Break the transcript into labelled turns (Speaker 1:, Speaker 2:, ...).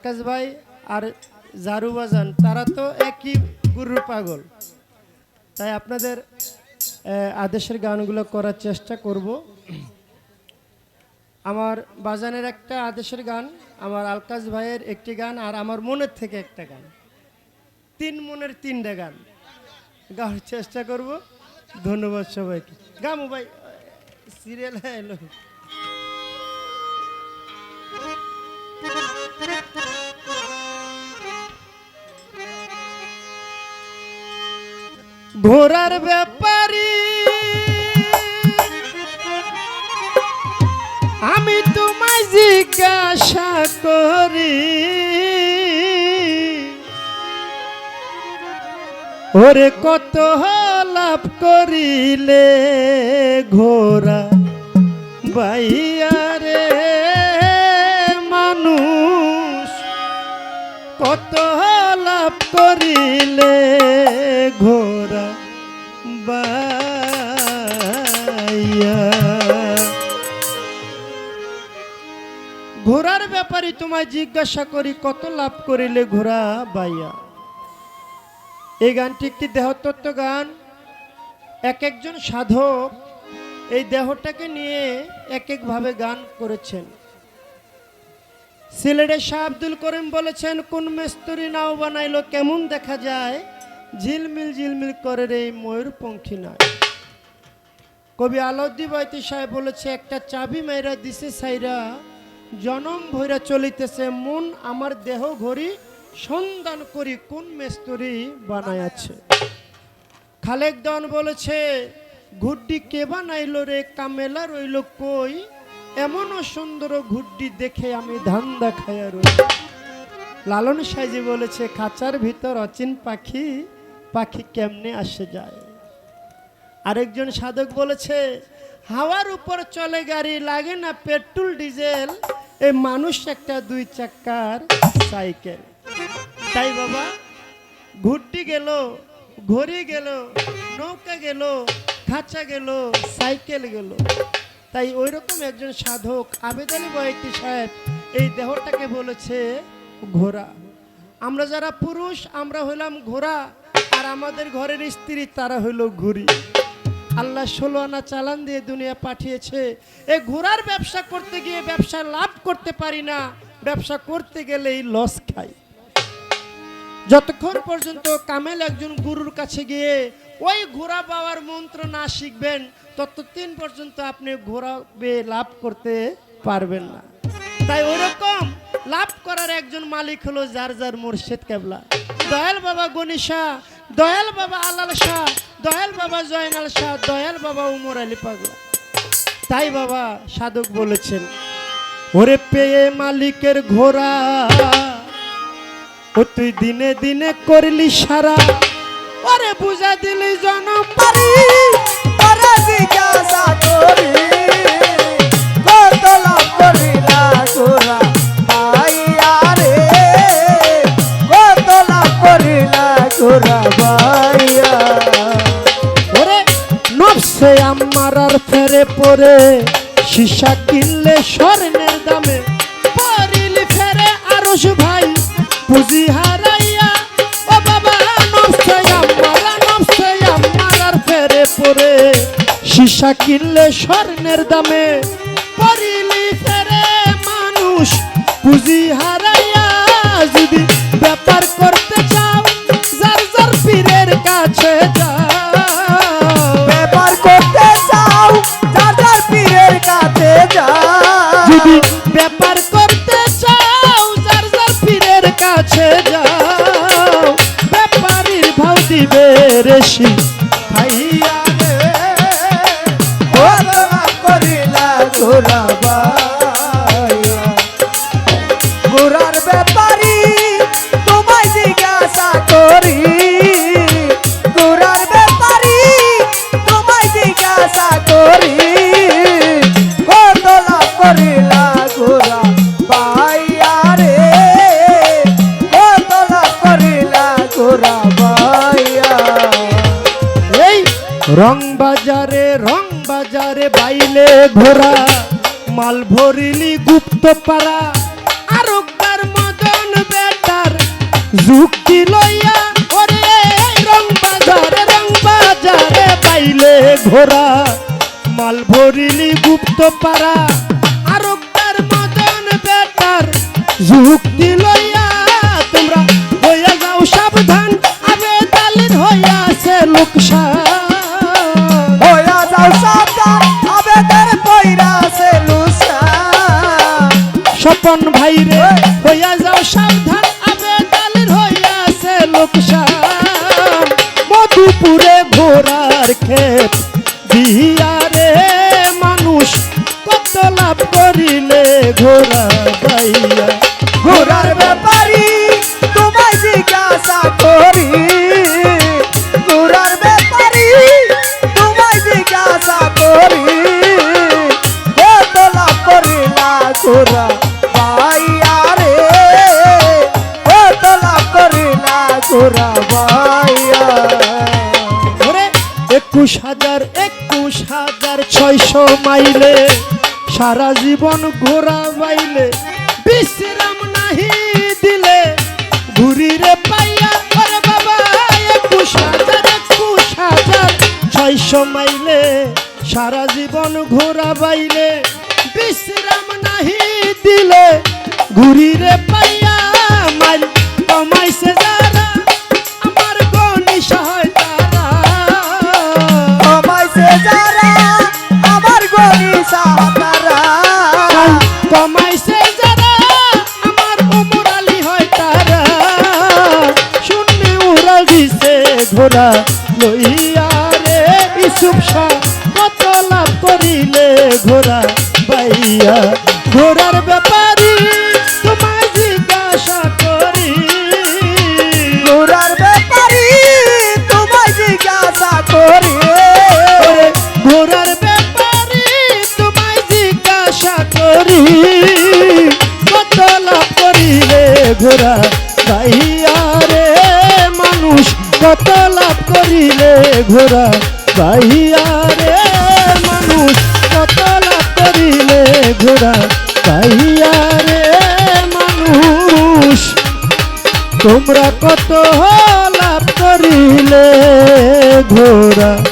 Speaker 1: আকাশ ভাই আর জারু বাজান, তারা তো একই গুরুর পাগল। তাই আপনাদের আদেশের গানগুলো করার চেষ্টা করব। আমার বাজানের একটা আদেশের গান, আমার আলকাশ ভাইয়ের একটি গান, আর আমার মনের থেকে একটা গান। তিন মনের তিনটা গান গাওয়ার চেষ্টা করব। ধন্যবাদ সবাইকে। গামু ভাই, সিরিয়াল এলো। ঘোরার ব্যাপারি। আমি তোমায় জিজ্ঞাসা করি, ওরে কত লাভ করিলে ঘোরা বাইয়ারে মানুষ? কত লাভ করিলে ঘোড়ার ব্যাপারে তোমায় জিজ্ঞাসা করি, কত লাভ করিলে ঘোড়া বাইয়া এই গানটি একটি দেহতত্ত্ব গান। এক একজন সাধক এই দেহটাকে নিয়ে এক একভাবে গান করেছেন। সিলেটে শাহ আব্দুল করিম বলেছেন, কোন মেস্তরি নাও বানাইলো, কেমন দেখা যায়? ঝিলমিল ঝিলমিল করে রে ময়ূরপঙ্খী নয়। কবি আলাউদ্দি বাইতি সাহেব বলেছে, একটা চাবি মাইরা দিছে সাইরা জনম ভৈরা চলিতেছে, মন আমার দেহ ঘড়ি সন্ধান করি কোন মেস্তরি বানায় আছে খালেক দন বলেছে ঘুড্ডি কে বানাইল রে, কামেলা রইল কই? এমনও সুন্দর ঘুড্ডি দেখে আমি ধান দেখায় রই লালন সাইজি বলেছে, খাঁচার ভিতর অচিন পাখি পাখি কেমনে আসে যায়? আরেকজন সাধক বলেছে, হাওয়ার উপর চলে গাড়ি লাগে না পেট্রোল ডিজেল এই মানুষ একটা দুই চাকার সাইকেল। তাই বাবা, ঘুরটি গেল, ঘড়ি গেল, নৌকা গেল, খাঁচা গেল, সাইকেল গেল। তাই ওই রকম একজন সাধক আবেদ আলী বয়কি সাহেব এই দেহটাকে বলেছে ঘোড়া। আমরা যারা পুরুষ, আমরা হইলাম ঘোড়া, আর আমাদের ঘরের স্ত্রী তারা হইল ঘুরি আল্লাহ ষোলো আনা চালান দিয়ে দুনিয়া পাঠিয়েছে। এই ঘোড়ার ব্যবসা করতে গিয়ে ব্যবসা লাভ করতে পারি না। ব্যবসা করতে গেলেই লস খাই। যতক্ষণ পর্যন্ত কামেল একজন গুরুর কাছে গিয়ে ওই ঘোড়া পাওয়ার মন্ত্র না শিখবেন, ততদিন পর্যন্ত আপনি ঘোড়া বেয়ে লাভ করতে পারবেন না। তাই ওইরকম লাভ করার একজন মালিক হলো যার যার মুর্শেদ কেবলা। দয়াল বাবা গনিশা দয়াল বাবা আলাল শাহ, দয়াল বাবা জয়নাল শাহ, দয়াল বাবা উমর আলী পাগলা। তাই বাবা সাধক বলেছেন, ওরে পেয়ে মালিকের ঘোড়া, ও তুই দিনে দিনে করলি সারা। ওরে বুঝা দিলি জনম পারি। নফসে আমার আর ফেরে পরে সীসা কিনলে স্বর্ণের দামে। পরিলি ফেরে আরস ভাই। পুঁজি হারাইয়া, ও বাবা নফসে আমার নফসে আমার আর ফেরে পরে সীসা কিনলে স্বর্ণের দামে। পরিলি ফেরে মানুষ। পুঁজি হারাইয়া যদি ব্যাপার করতে চাও, যার যার পীরের কাছে যাও।
Speaker 2: ব্যাপার করতে চাও
Speaker 1: যার যার পীরের কাছে যাও। ব্যাপারীর ভাও দিবে খাইয়া রং বাজারে রং বাজারে বাইলে ঘোরা। মাল ভরিলি গুপ্ত পাড়া আর মদন বেটার যুক্তি লইয়া, ওরে রং বাজারে রং বাজারে বাইলে ঘোরা। মাল ভরিলি গুপ্ত পাড়া আর তার মদন বেটার যুক্তি লোকসান। মধুপুরে
Speaker 2: ঘোরার
Speaker 1: ক্ষেত ছয়শো মাইলে, সারা জীবন ঘোরা বাইলে, বিশ্রাম নাহি দিলে ঘুরি রে পাইয়া ওরে বাবা একুশ হাজার একুশ হাজার ছয়শো মাইলে, সারা জীবন ঘোরা বাইলে, বিশ্রাম নাহি দিলে ঘুরি রে পাইয়া ঘোড়া লইয়া রে শাহ কত লাভ করিলে ঘোড়া বাইয়া ঘোড়ার ব্যাপারী তোমায় জিজ্ঞাসা করি।
Speaker 2: ঘোরার ব্যাপারি তোমায় জিজ্ঞাসা করি।
Speaker 1: ঘোড়ার ব্যাপারে তোমায় জিজ্ঞাসা করি। কত লাভ করিলে ঘোড়া ঘোড়া ভাইয়া রে মানুষ কত লাভ করিলে ঘোরা ভাইয়া রে মানুষ। তোমরা কত লাভ করিলে বা